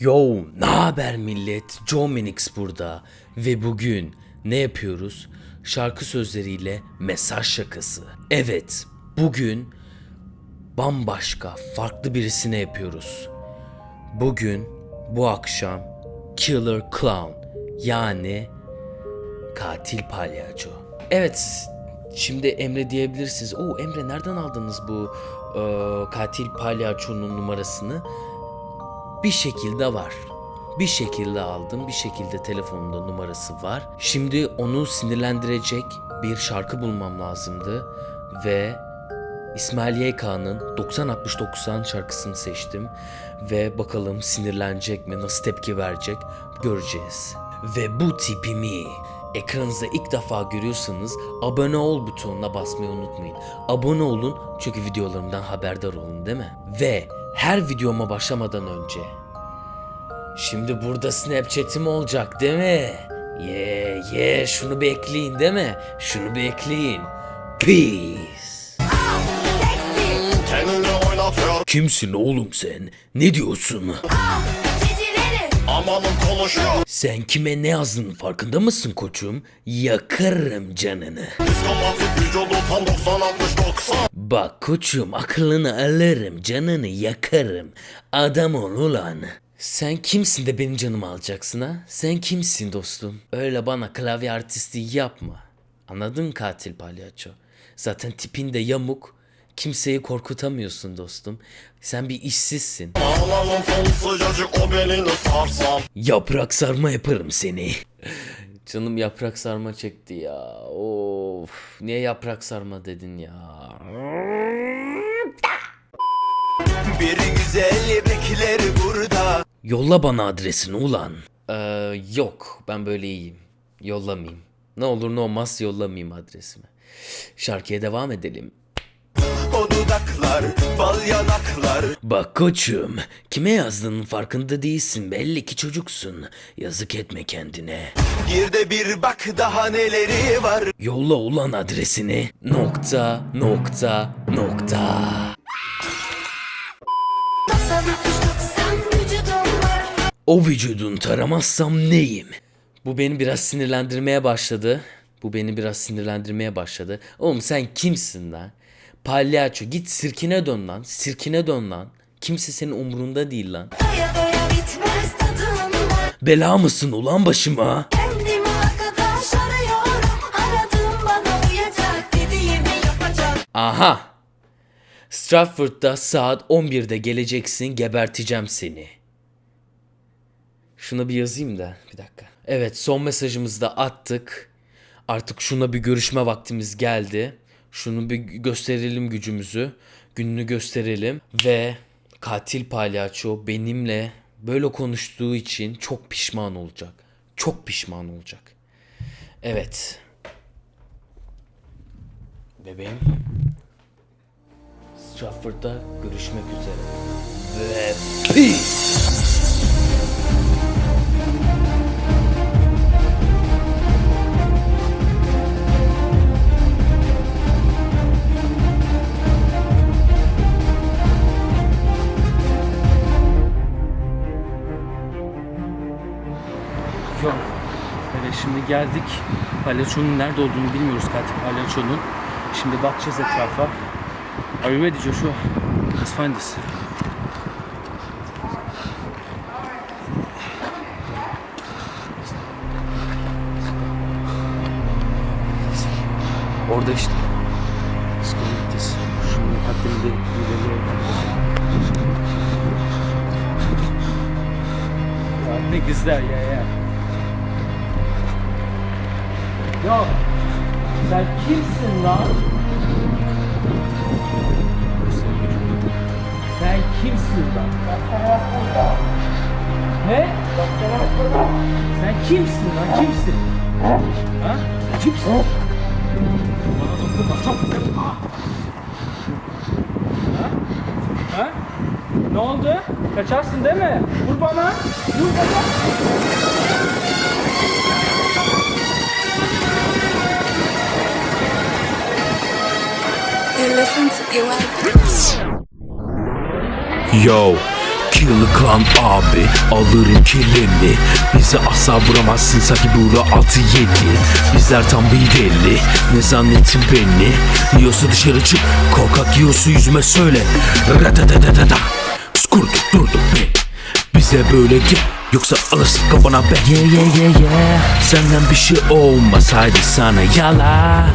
Yo, ne haber millet? Joe Minix burada ve bugün ne yapıyoruz? Şarkı sözleriyle mesaj şakası. Evet, bugün bambaşka, farklı birisine yapıyoruz. Bugün, bu akşam Killer Clown yani katil palyaço. Evet, şimdi Emre diyebilirsiniz. Oo Emre nereden aldınız bu e, katil palyaçonun numarasını? Bir şekilde var. Bir şekilde aldım, bir şekilde telefonumda numarası var. Şimdi onu sinirlendirecek bir şarkı bulmam lazımdı ve İsmail YK'nın 90-60-90 şarkısını seçtim ve bakalım sinirlenecek mi, nasıl tepki verecek göreceğiz. Ve bu tipimi ekranınızda ilk defa görüyorsanız abone ol butonuna basmayı unutmayın. Abone olun çünkü videolarımdan haberdar olun değil mi? Ve her videoma başlamadan önce Şimdi burada Snapchat'im olacak değil mi? Ye yeah, ye yeah, şunu bekleyin değil mi? Şunu bekleyin. Peace. Kimsin oğlum sen? Ne diyorsun? Sen kime ne yazdığının farkında mısın koçum? Yakarım canını. Psikopatik vücudu tam 90 60 90 Bak koçum aklını alırım canını yakarım. Adam ol ulan. Sen kimsin de benim canımı alacaksın ha? Sen kimsin dostum? Öyle bana klavye artistliği yapma. Anladın katil palyaço? Zaten tipin de yamuk. Kimseyi korkutamıyorsun dostum. Sen bir işsizsin. Yaprak sarma yaparım seni. Canım yaprak sarma çekti ya. Of. Niye yaprak sarma dedin ya? Bir güzel bekler burada Yolla bana adresini ulan. Ee, yok ben böyle iyiyim. Yollamayayım. Ne olur ne olmaz yollamayayım adresimi. Şarkıya devam edelim. O dudaklar, bal yanaklar Bak koçum, kime yazdığının farkında değilsin. Belli ki çocuksun. Yazık etme kendine. Gir de bir bak daha neleri var Yolla ulan adresini. Nokta, nokta, nokta. O vücudun taramazsam neyim? Bu beni biraz sinirlendirmeye başladı. Bu beni biraz sinirlendirmeye başladı. Oğlum sen kimsin lan? Palyaço git sirkine dön lan. Sirkine dön lan. Kimse senin umurunda değil lan. Doya doya bitmez tadım Bela mısın ulan başıma? Kendime arkadaş arıyorum Aradım bana uyacak Dediğimi yapacak Aha. Stratford'da saat 11'de geleceksin geberteceğim seni. Şuna bir yazayım da bir dakika. Evet son mesajımızı da attık. Artık şuna bir görüşme vaktimiz geldi. Şunu bir gösterelim gücümüzü. Gününü gösterelim. Ve katil palyaço benimle böyle konuştuğu için çok pişman olacak. Çok pişman olacak. Evet. Bebeğim. Stratford'da görüşmek üzere. Ve peace. Geldik. Palyaçonun nerede olduğunu bilmiyoruz katil palyaçonun. Şimdi bakacağız etrafa. Are you ready Joshua? Let's find this. Orada işte. Let's go with this. Şunu hakkında ilerleyelim. Ne güzel ya ya. Yo, sen kimsin lan? Sen kimsin lan? Ne? Sen kimsin lan? Kimsin? Ha? Kimsin? Bana dokunma. Çok güzel. Ha? Ha? Ne oldu? Kaçarsın değil mi? Vur bana. Vur bana. Yo, Kill Clan abi alırım kilimi Bizi asla vuramazsın sanki bura 6-7 Bizler tam bir deli Ne zannettin beni? Yiyorsa dışarı çık Korkak yiyorsa yüzüme söyle. Radadadadada Skurduk durduk be. Bize böyle gel Yoksa alırsın kafana be. Yeah yeah yeah yeah. Senden bir şey olmasaydı sana yala